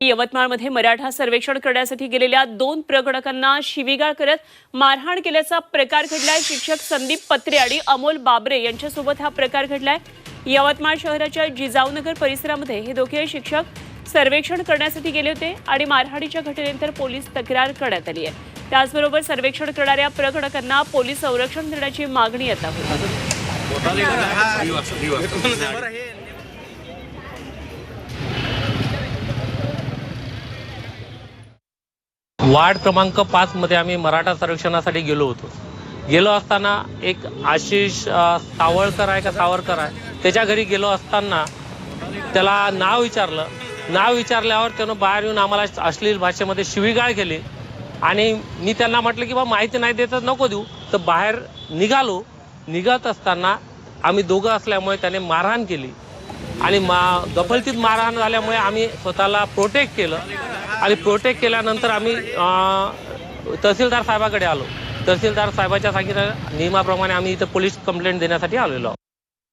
यवतमाळमध्ये मराठा सर्वेक्षण करण्यासाठी गेलेल्या दोन प्रगणकांना शिवीगाळ करत मारहाण केल्याचा प्रकार घडलाय. शिक्षक संदीप पत्रे आणि अमोल बाबरे यांच्यासोबत हा प्रकार घडलाय. यवतमाळ शहराच्या जिजाऊनगर परिसरामध्ये हे दोघे शिक्षक सर्वेक्षण करण्यासाठी गेले होते आणि मारहाणीच्या घटनेनंतर पोलीस तक्रार करण्यात आली आहे. त्याचबरोबर सर्वेक्षण करणाऱ्या प्रगणकांना पोलीस संरक्षण देण्याची मागणी आता होती वार्ड क्रमांक पाचमध्ये आम्ही मराठा सर्वेक्षणासाठी गेलो होतो. गेलो असताना एक आशिष सावळकर आहे का सावरकर आहे त्याच्या घरी गेलो असताना त्याला नाव विचारलं. नाव विचारल्यावर त्यानं बाहेर येऊन आम्हाला अश्लील भाषेमध्ये शिवीगाळ केली. आणि मी त्यांना म्हटलं की बा माहिती नाही देत नको देऊ. तर बाहेर निघालो. निघत असताना आम्ही दोघं असल्यामुळे त्याने मारहाण केली. आणि मा गफलतीत मारहाण झाल्यामुळे आम्ही स्वतःला प्रोटेक्ट केलं. आणि प्रोटेक्ट केल्यानंतर आम्ही तहसीलदार साहेबाकडे आलो. तहसीलदार साहेबाच्या सांगितलं नियमाप्रमाणे आम्ही इथं पोलीस कंप्लेंट देण्यासाठी आलेलो आहोत.